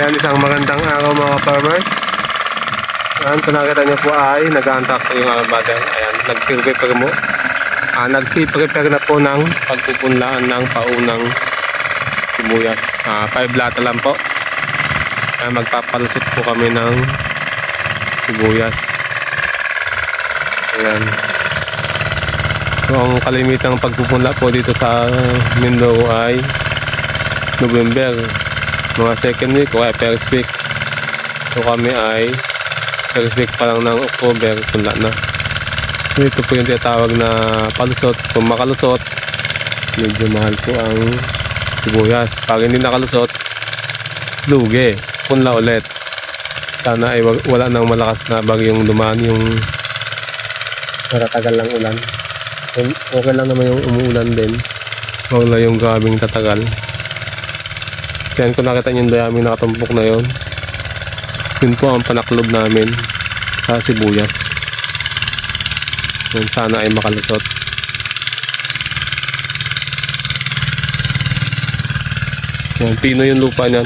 Yan, isang magandang araw mga farmers. Yan, kung nakita niyo po ay nag-aantak po yung brother. Ayan, nag-prepare mo. Ah, nag-prepare na po ng pagpupunlaan ng paunang sibuyas. Ah, five lata lang po. Kaya magpapalusot po kami ng sibuyas. Ayan. So, ang kalimitang pagpupunla po dito sa Mindoro ay November. Mga second week o kaya first week. So kami ay first week pa lang ng October, punla na. Ito po yung tinatawag na palusot. Kung makalusot, medyo mahal po ang sibuyas. Pag hindi nakalusot, lugi. Punla ulit. Sana ay wala nang malakas na bagyong dumaan yung natatagal lang ulan. Okay lang naman yung umuulan din. Lang yung grabing tatagal. Yan kung nakita niyo yung dayaming nakatumpok na yon. Yun po ang panaklob namin sa sibuyas. Yan sana ay makalusot. Yan, pino yung lupa niyan.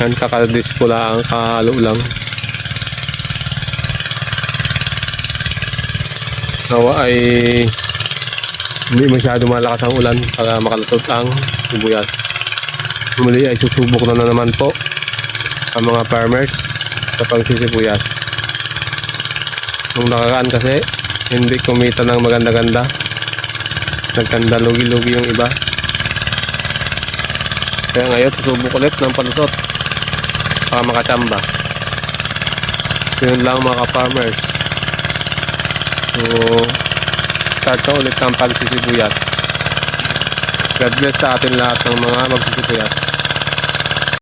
Yan, kakadis ko lang, kahalo lang. Nawa ay hindi masyado malakas ang ulan para makalusot ang sibuyas. Muli ay susubok na, na naman po ang mga farmers sa pagsisibuyas. Nung nakaraan kasi, hindi kumita ng maganda-ganda. Nagkanda lugi-lugi yung iba. Kaya ngayon, susubok ulit ng palusot para makachamba. Yun lang mga farmers. So, start na ulit ang pagsisibuyas. God bless sa atin lahat ng mga magsisibuyas.